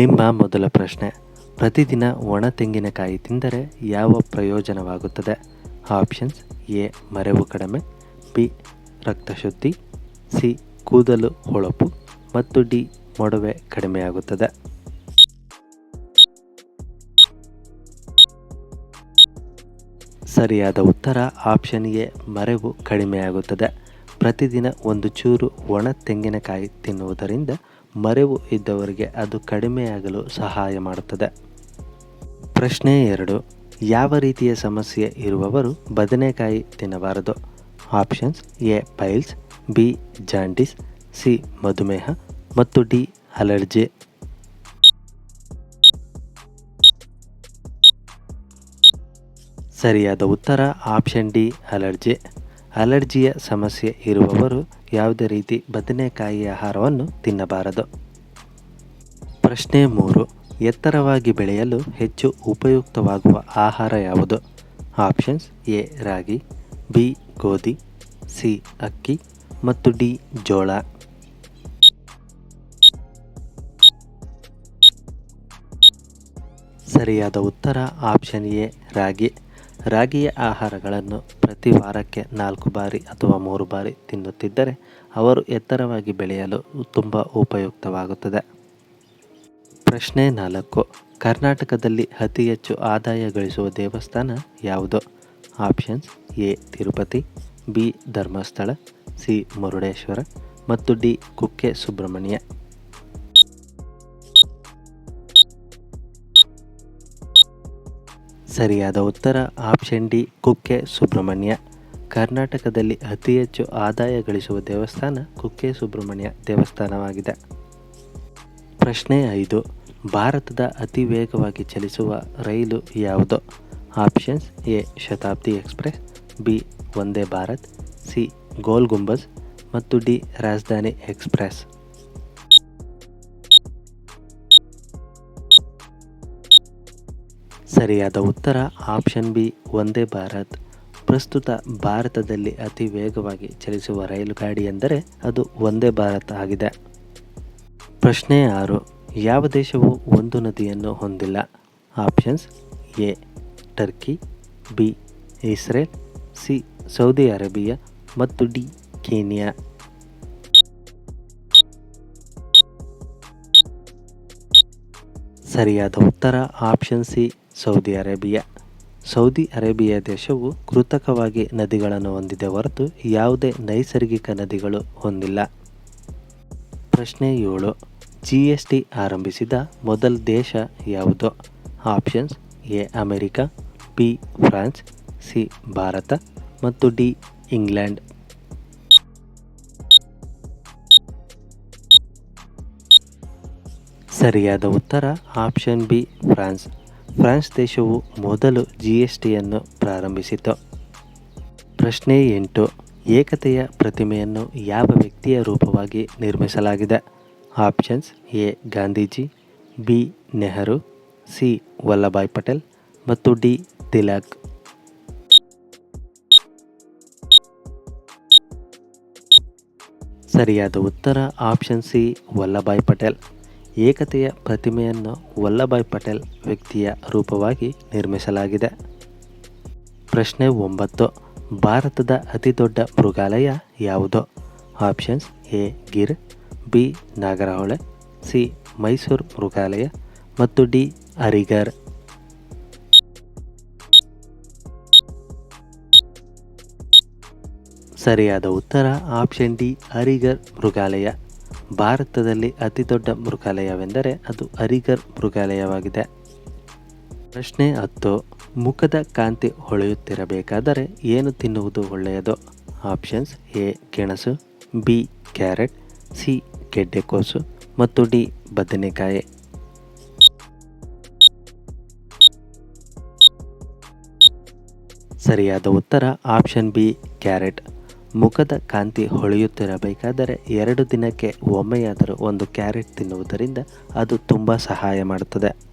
ನಿಮ್ಮ ಮೊದಲ ಪ್ರಶ್ನೆ. ಪ್ರತಿದಿನ ಒಣ ತೆಂಗಿನಕಾಯಿ ತಿಂದರೆ ಯಾವ ಪ್ರಯೋಜನವಾಗುತ್ತದೆ? ಆಪ್ಷನ್ಸ್ ಎ, ಮರೆವು ಕಡಿಮೆ, ಬಿ, ರಕ್ತಶುದ್ಧಿ, ಸಿ, ಕೂದಲು ಹೊಳಪು, ಮತ್ತು ಡಿ, ಮೊಡವೆ ಕಡಿಮೆಯಾಗುತ್ತದೆ. ಸರಿಯಾದ ಉತ್ತರ ಆಪ್ಷನ್ ಎ, ಮರೆವು ಕಡಿಮೆಯಾಗುತ್ತದೆ. ಪ್ರತಿದಿನ ಒಂದು ಚೂರು ಒಣ ತೆಂಗಿನಕಾಯಿ ತಿನ್ನುವುದರಿಂದ ಮರೆವು ಇದ್ದವರಿಗೆ ಅದು ಕಡಿಮೆಯಾಗಲು ಸಹಾಯ ಮಾಡುತ್ತದೆ. ಪ್ರಶ್ನೆ ಎರಡು, ಯಾವ ರೀತಿಯ ಸಮಸ್ಯೆ ಇರುವವರು ಬದನೆಕಾಯಿ ತಿನ್ನಬಾರದು? Options, A, piles, B, jaundice, C, ಮಧುಮೇಹ ಮತ್ತು ಡಿ, ಅಲರ್ಜಿ. ಸರಿಯಾದ ಉತ್ತರ, ಆಪ್ಷನ್ ಡಿ, ಅಲರ್ಜಿ. ಅಲರ್ಜಿಯ ಸಮಸ್ಯೆ ಇರುವವರು ಯಾವುದೇ ರೀತಿ ಬದನೆಕಾಯಿ ಆಹಾರವನ್ನು ತಿನ್ನಬಾರದು. ಪ್ರಶ್ನೆ ಮೂರು, ಎತ್ತರವಾಗಿ ಬೆಳೆಯಲು ಹೆಚ್ಚು ಉಪಯುಕ್ತವಾಗುವ ಆಹಾರ ಯಾವುದು? ಆಪ್ಷನ್ಸ್ ಎ, ರಾಗಿ, ಬಿ, ಗೋಧಿ, ಸಿ, ಅಕ್ಕಿ ಮತ್ತು ಡಿ, ಜೋಳ. ಸರಿಯಾದ ಉತ್ತರ ಆಪ್ಷನ್ ಎ, ರಾಗಿ. ರಾಗಿಯ ಆಹಾರಗಳನ್ನು ಪ್ರತಿ ವಾರಕ್ಕೆ ನಾಲ್ಕು ಬಾರಿ ಅಥವಾ ಮೂರು ಬಾರಿ ತಿನ್ನುತ್ತಿದ್ದರೆ ಅವರು ಎತ್ತರವಾಗಿ ಬೆಳೆಯಲು ತುಂಬ ಉಪಯುಕ್ತವಾಗುತ್ತದೆ. ಪ್ರಶ್ನೆ ನಾಲ್ಕು. ಕರ್ನಾಟಕದಲ್ಲಿ ಅತಿ ಹೆಚ್ಚು ಆದಾಯ ಗಳಿಸುವ ದೇವಸ್ಥಾನ ಯಾವುದು? Options A, Tirupati, B, Dharmasthala, C, Murudeshwar ಮತ್ತು ಡಿ, ಕುಕ್ಕೆ ಸುಬ್ರಹ್ಮಣ್ಯ. ಸರಿಯಾದ ಉತ್ತರ ಆಪ್ಷನ್ ಡಿ, ಕುಕ್ಕೆ ಸುಬ್ರಹ್ಮಣ್ಯ. ಕರ್ನಾಟಕದಲ್ಲಿ ಅತಿ ಹೆಚ್ಚು ಆದಾಯ ಗಳಿಸುವ ದೇವಸ್ಥಾನ ಕುಕ್ಕೆ ಸುಬ್ರಹ್ಮಣ್ಯ ದೇವಸ್ಥಾನವಾಗಿದೆ. ಪ್ರಶ್ನೆ ಐದು, ಭಾರತದ ಅತಿ ವೇಗವಾಗಿ ಚಲಿಸುವ ರೈಲು ಯಾವುದು? Options A, Shatabdi express, B, Vande Bharat, C, Gol Gumbaz ಮತ್ತು ಡಿ, ರಾಜಧಾನಿ ಎಕ್ಸ್ಪ್ರೆಸ್. ಸರಿಯಾದ ಉತ್ತರ ಆಪ್ಷನ್ ಬಿ ವಂದೇ ಭಾರತ್ ಪ್ರಸ್ತುತ ಭಾರತದಲ್ಲಿ ಅತಿ ವೇಗವಾಗಿ ಚಲಿಸುವ ರೈಲು ಗಾಡಿ ಎಂದರೆ ಅದು ವಂದೇ ಭಾರತ್ ಆಗಿದೆ. ಪ್ರಶ್ನೆ ಆರು, ಯಾವ ದೇಶವು ಒಂದು ನದಿಯನ್ನು ಹೊಂದಿಲ್ಲ? Options A, Turkey, B, Israel, C, Saudi Arabia ಮತ್ತು ಡಿ, ಕೀನಿಯಾ. ಸರಿಯಾದ ಉತ್ತರ option C Saudi Arabia. Saudi Arabia ದೇಶವು ಕೃತಕವಾಗಿ ನದಿಗಳನ್ನು ಹೊಂದಿದೆ ಹೊರತು ಯಾವುದೇ ನೈಸರ್ಗಿಕ ನದಿಗಳು ಹೊಂದಿಲ್ಲ. ಪ್ರಶ್ನೆ ಏಳು. ಜಿ ಎಸ್ ಟಿ ಆರಂಭಿಸಿದ ಮೊದಲ ದೇಶ ಯಾವುದು? Options A, America, B, France, C, Bharat ಮತ್ತು ಡಿ, ಇಂಗ್ಲೆಂಡ್. ಸರಿಯಾದ ಉತ್ತರ ಆಪ್ಷನ್ ಬಿ, ಫ್ರಾನ್ಸ್. ಫ್ರಾನ್ಸ್ ದೇಶವು ಮೊದಲು ಜಿ ಎಸ್ ಟಿಯನ್ನು ಪ್ರಾರಂಭಿಸಿತು ಪ್ರಶ್ನೆ ಎಂಟು, ಏಕತೆಯ ಪ್ರತಿಮೆಯನ್ನು ಯಾವ ವ್ಯಕ್ತಿಯ ರೂಪವಾಗಿ ನಿರ್ಮಿಸಲಾಗಿದೆ? Options A, Gandhiji, B, Nehru, C, Vallabhbhai Patel ಮತ್ತು ಡಿ, ತಿಲಕ್. ಸರಿಯಾದ ಉತ್ತರ ಆಪ್ಷನ್ ಸಿ, ವಲ್ಲಭಾಯ್ ಪಟೇಲ್. ಏಕತೆಯ ಪ್ರತಿಮೆಯನ್ನು ವಲ್ಲಭಾಯ್ ಪಟೇಲ್ ವ್ಯಕ್ತಿಯ ರೂಪವಾಗಿ ನಿರ್ಮಿಸಲಾಗಿದೆ. ಪ್ರಶ್ನೆ ಒಂಬತ್ತು, ಭಾರತದ ಅತಿದೊಡ್ಡ ಮೃಗಾಲಯ ಯಾವುದು? Options A, Gir, B Nagarhole C, Mysuru ಮೃಗಾಲಯ ಮತ್ತು ಡಿ ಅರಿಗರ್ ಸರಿಯಾದ ಉತ್ತರ ಆಪ್ಷನ್ ಡಿ ಅರಿಗರ್ ಮೃಗಾಲಯ. ಭಾರತದಲ್ಲಿ ಅತಿ ದೊಡ್ಡ ಮೃಗಾಲಯವೆಂದರೆ ಅದು ಅರಿಗರ್ ಮೃಗಾಲಯವಾಗಿದೆ. ಪ್ರಶ್ನೆ ಹತ್ತು, ಮುಖದ ಕಾಂತಿ ಹೊಳೆಯುತ್ತಿರಬೇಕಾದರೆ ಏನು ತಿನ್ನುವುದು ಒಳ್ಳೆಯದು? ಆಪ್ಷನ್ಸ್ ಎ, ಗೆಣಸು, ಬಿ, ಕ್ಯಾರೆಟ್, ಸಿ, ಗೆಡ್ಡೆಕೋಸು ಮತ್ತು ಡಿ, ಬದನೆಕಾಯಿ. ಸರಿಯಾದ ಉತ್ತರ ಆಪ್ಷನ್ ಬಿ, ಕ್ಯಾರೆಟ್. ಮುಖದ ಕಾಂತಿ ಹೊಳೆಯುತ್ತಿರಬೇಕಾದರೆ ಎರಡು ದಿನಕ್ಕೆ ಒಮ್ಮೆಯಾದರೂ ಒಂದು ಕ್ಯಾರೆಟ್ ತಿನ್ನುವುದರಿಂದ ಅದು ತುಂಬ ಸಹಾಯ ಮಾಡುತ್ತದೆ